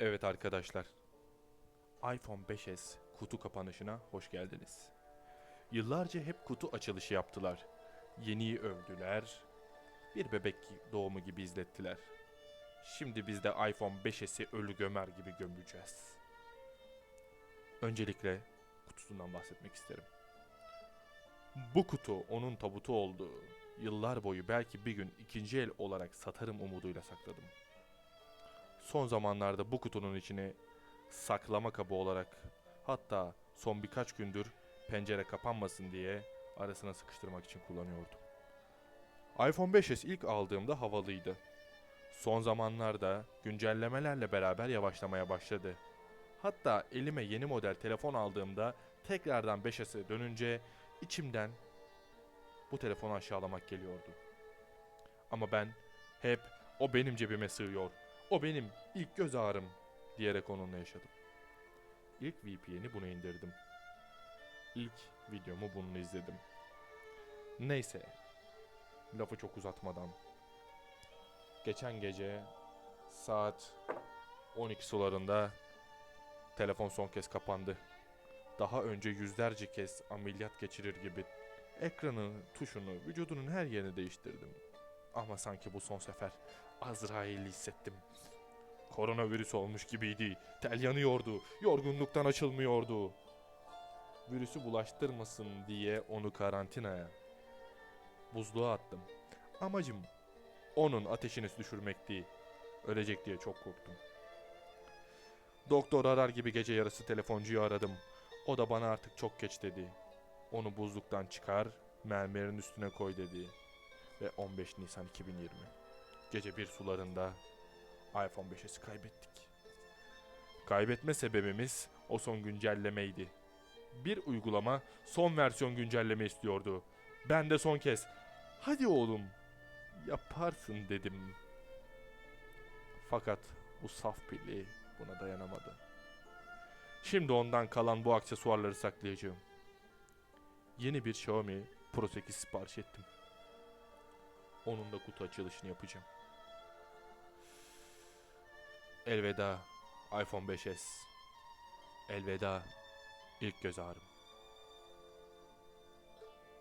Evet arkadaşlar. iPhone 5s kutu kapanışına hoş geldiniz. Yıllarca hep kutu açılışı yaptılar. Yeniyi övdüler. Bir bebek doğumu gibi izlettiler. Şimdi biz de iPhone 5s'i ölü gömer gibi gömeceğiz. Öncelikle kutusundan bahsetmek isterim. Bu kutu onun tabutu oldu. Yıllar boyu belki bir gün ikinci el olarak satarım umuduyla sakladım. Son zamanlarda bu kutunun içine saklama kabı olarak hatta son birkaç gündür pencere kapanmasın diye arasına sıkıştırmak için kullanıyordum. iPhone 5s ilk aldığımda havalıydı. Son zamanlarda güncellemelerle beraber yavaşlamaya başladı. Hatta elime yeni model telefon aldığımda tekrardan 5s'e dönünce içimden bu telefonu aşağılamak geliyordu. Ama ben hep o benim cebime sığıyor, o benim ilk göz ağrım diyerek onunla yaşadım. İlk VPN'i bunu indirdim. İlk videomu bununla izledim. Neyse, lafı çok uzatmadan. Geçen gece saat 12 sularında telefon son kez kapandı. Daha önce yüzlerce kez ameliyat geçirir gibi ekranı, tuşunu, vücudunun her yerini değiştirdim. Ama sanki bu son sefer Azrail'i hissettim. Koronavirüs olmuş gibiydi. Tel yanıyordu. Yorgunluktan açılmıyordu. Virüsü bulaştırmasın diye onu karantinaya, buzluğa attım. Amacım onun ateşini düşürmekti. Ölecek diye çok korktum. Doktor arar gibi gece yarısı telefoncuyu aradım. O da bana artık çok geç dedi. Onu buzluktan çıkar, mermerin üstüne koy dedi. Ve 15 Nisan 2020. Gece bir sularında iPhone 5'i kaybettik. Kaybetme sebebimiz o son güncellemeydi. Bir uygulama son versiyon güncelleme istiyordu. Ben de son kez hadi oğlum yaparsın dedim. Fakat bu saf pilli buna dayanamadı. Şimdi ondan kalan bu aksesuarları saklayacağım. Yeni bir Xiaomi Pro 8 sipariş ettim. Onun da kutu açılışını yapacağım. Elveda iPhone 5s. Elveda ilk göz ağrım.